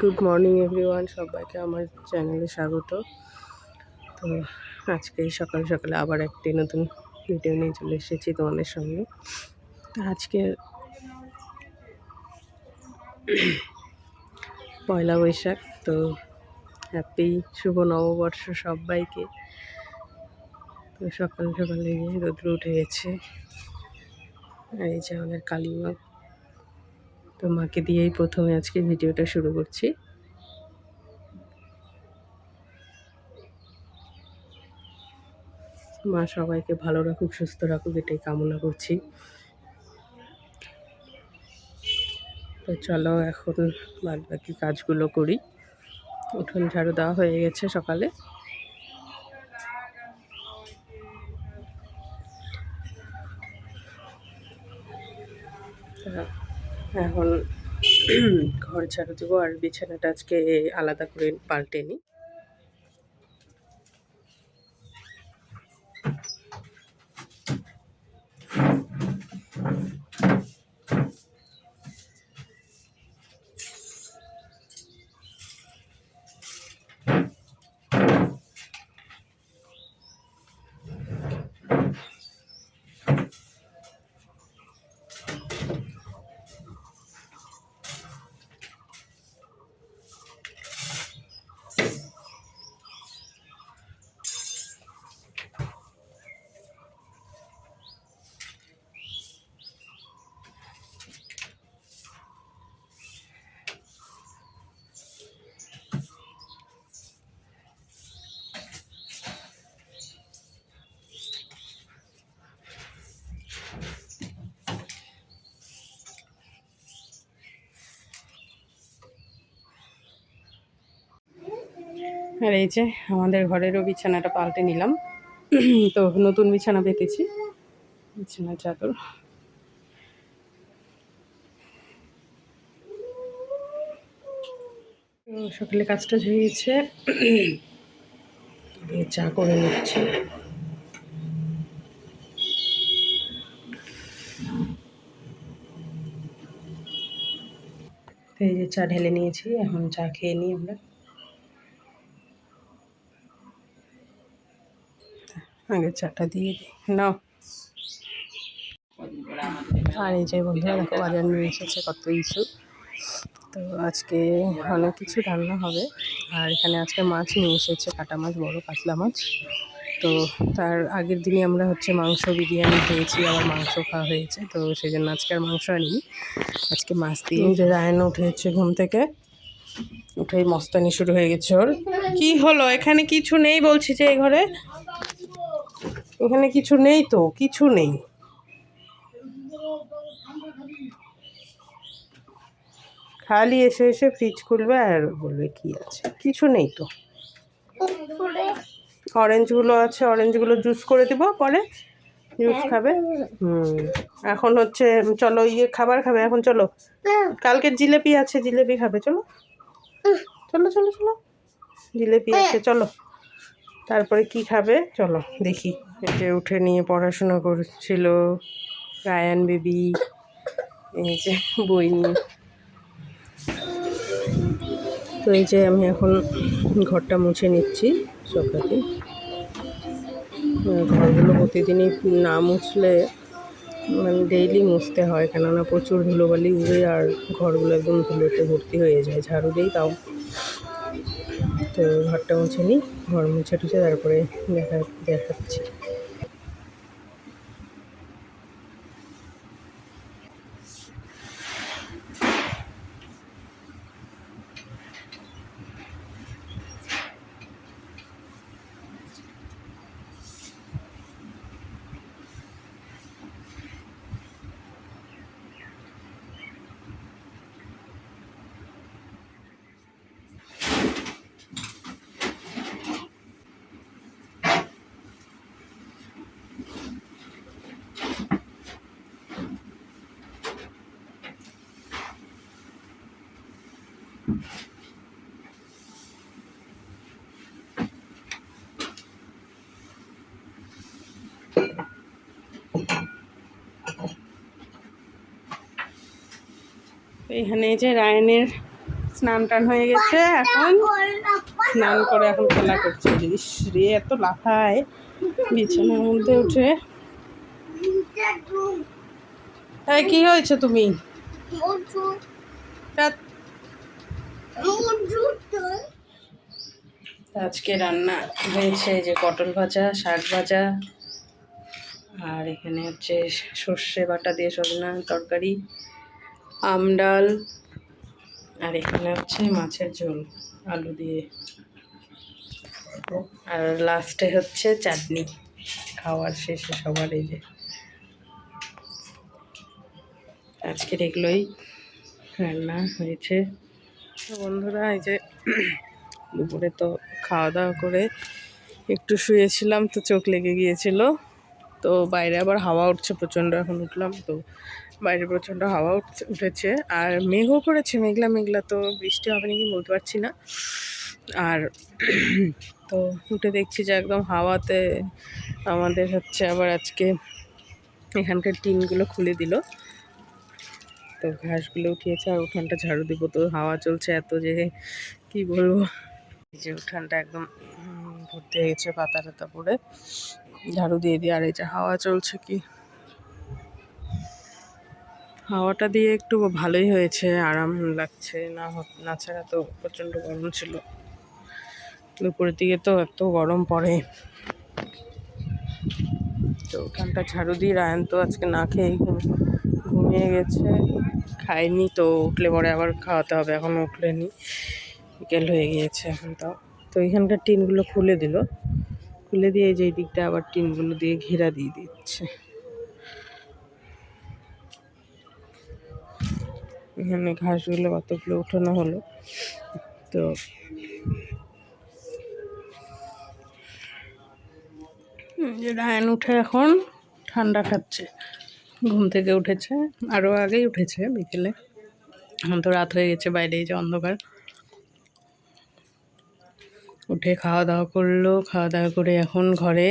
Good morning everyone সবাইকে আমার চ্যানেলে স্বাগত। তো আজকে সকাল সকালে আবার একটি নতুন ভিডিও নিয়ে চলে এসেছি তোমাদের সঙ্গে। তো আজকে পয়লা বৈশাখ, তো হ্যাপি শুভ নববর্ষ সবাইকে। তো সকাল সকালে রোদ্র উঠে গেছে। এই যে আমাদের কালীমা তো মাকে দিয়েই প্রথমে আজকে ভিডিওটা শুরু করছি। মা সবাইকে ভালো রাখুক, সুস্থ রাখুক, এটাই কামনা করছি। তো চলো এখন বাদ বাকি কাজগুলো করি। উঠোন ঝাড়ু দেওয়া হয়ে গেছে সকালে। তা এখন ঘর ঝাড়ু দেবো আর বিছানাটা আজকে আলাদা করে পাল্টে নিই। আর এই যে আমাদের ঘরেরও বিছানাটা পাল্টে নিলাম। তো নতুন বিছানা পেতেছি। বিছানার চাদর। সকালে কাজটা হয়ে চা করে নিচ্ছি। এই যে চা ঢেলে নিয়েছি। এখন চা খেয়ে নিই আমরা। আগে চাটা দিয়ে দিই। নাও। আর এই যে বন্ধুরা, দেখো বাজার নিয়ে এসেছে কত কিছু। তো আজকে অনেক কিছু রান্না হবে। আর এখানে আজকে মাছ নিয়ে এসেছে, কাটা মাছ, বড় কাতলা মাছ। তো তার আগের দিনই আমরা হচ্ছে মাংস বিরিয়ানি খেয়েছি, আবার মাংস খাওয়া হয়েছে। তো সেই জন্য আজকে আর মাংস আনিনি। আজকে মাছ দিয়ে যে রায়ন উঠেছে ঘুম থেকে। উঠেই মস্তানি শুরু হয়ে গেছে ওর। কি হলো? এখানে কিছু নেই বলছি যে এই ঘরে? এখানে কিছু নেই তো কিছু নেই। খালি এসে এসে ফ্রিজ খুলবে আর বলবে কি আছে। কিছু নেই তো। অরেঞ্জগুলো আছে অরেঞ্জগুলো জুস করে দিব পরে। জুস খাবে। হুম এখন হচ্ছে চলো ইয়ে খাবার খাবে এখন চলো। কালকের জিলেপি আছে জিলেপি খাবে চলো। চলো চলো চলো। জিলেপি আছে চলো। তারপরে কি খাবে? চলো দেখি। যে উঠে নিয়ে পড়াশোনা করছিল রায়ান বেবি, এই যে বই নিয়ে। তো এই যে আমি এখন ঘরটা মুছে নিচ্ছি সকালে ঘরগুলো প্রতিদিনই না মুছলে মানে ডেইলি মুছতে হয়, কেননা প্রচুর ধুলোবালি উড়ে আর ঘরগুলো একদম ধুলোতে ভর্তি হয়ে যায়, ঝাড়ু দিই তাও। তো ঘরটা মুছে নিই ঘর মুছে টুছে তারপরে দেখা দেখাচ্ছি। এখানে যে রায়নের স্নান টান হয়ে গেছে, এখন স্নান করে এখন খেলা করছে। ইস রে, এত লাফায়। বিছানার মধ্যে উঠে। তাই কি হয়েছে তুমি? আজকে রান্না হয়েছে যে পটল ভাজা, শাক ভাজা, আর এখানে হচ্ছে সর্ষে বাটা দিয়ে সজনা তরকারি। আম ডাল, আর এখানে হচ্ছে মাছের ঝোল, আলু দিয়ে। আর লাস্টে হচ্ছে চাটনি, খাওয়ার শেষে সবার এই যে। আজকের এগুলোই রান্না হয়েছে। বন্ধুরা, এই যে দুপুরে তো খাওয়া দাওয়া করে একটু শুয়েছিলাম, তো চোখ লেগে গিয়েছিল। তো বাইরে আবার হাওয়া উঠছে, প্রচণ্ড এখন উঠলাম, তো বাইরে প্রচণ্ড হাওয়া উঠছে আর মেঘও করেছে, মেঘলা মেঘলা তো বৃষ্টি হবে নাকি বলতে পারছি না। আর তো উঠে দেখছি যে একদম হাওয়াতে আমাদের হচ্ছে আবার আজকে এখানকার টিনগুলো খুলে দিল। তো ঘাসগুলো উঠিয়েছে আর উঠানটা ঝাড়ু দিব। তো হাওয়া চলছে এত যে কি বলব? যে উঠানটা একদম ভর্তি হয়ে গেছে পাতা টাতা পড়ে ঝাড়ু দিয়ে দিয়ে। আর এই যে হাওয়া চলছে কি হাওয়াটা দিয়ে একটু ভালোই হয়েছে, আরাম লাগছে, না না ছাড়া তো প্রচণ্ড গরম ছিল। দুপুরের দিকে তো এত গরম পড়ে। তো ওখানটা ঝাড়ু দিয়ে রায়ন তো আজকে না খেয়ে ঘুম- ঘুমিয়ে গেছে। খায়নি তো, উঠলে পরে আবার খাওয়াতে হবে এখনও উঠলেনি। বিকেল হয়ে গিয়েছে এখন তাও। তো এখানকার টিনগুলো খুলে দিল। খুলে দিয়ে এই যে এই দিকটা আবার টিনগুলো দিয়ে ঘেরা দিয়ে দিচ্ছে। এখানে ঘাসগুলো কতগুলো উঠানো হলো। তো যে রায়ন উঠে এখন ঠান্ডা খাচ্ছে, ঘুম থেকে উঠেছে আরও আগেই উঠেছে বিকেলে। এখন তো রাত হয়ে গেছে বাইরে যে অন্ধকার। উঠে খাওয়া দাওয়া করল খাওয়া দাওয়া করে এখন ঘরে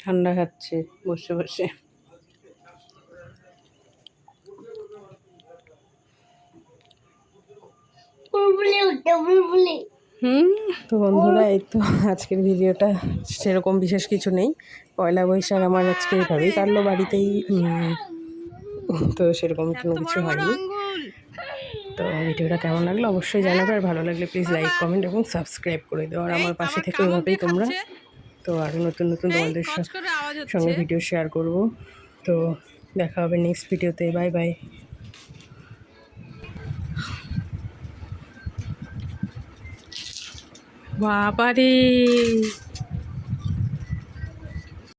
ঠান্ডা খাচ্ছে, বসে বসে। হুম তো বন্ধুরা এই তো আজকের ভিডিওটা। সেরকম বিশেষ কিছু নেই। পয়লা বৈশাখ আমার আজকে এভাবেই কাটলো বাড়িতেই। তো সেরকম কোনো কিছু হয়নি। তো ভিডিওটা কেমন লাগল অবশ্যই জানাবে। আর ভালো লাগলে প্লিজ লাইক কমেন্ট এবং সাবস্ক্রাইব করে দেওয়া আর আমার পাশে থেকে ওইভাবেই তোমরা। তো আরও নতুন নতুন তোমাদের সঙ্গে ভিডিও শেয়ার করব। তো দেখা হবে নেক্সট ভিডিওতে বাই বাই বাবারে।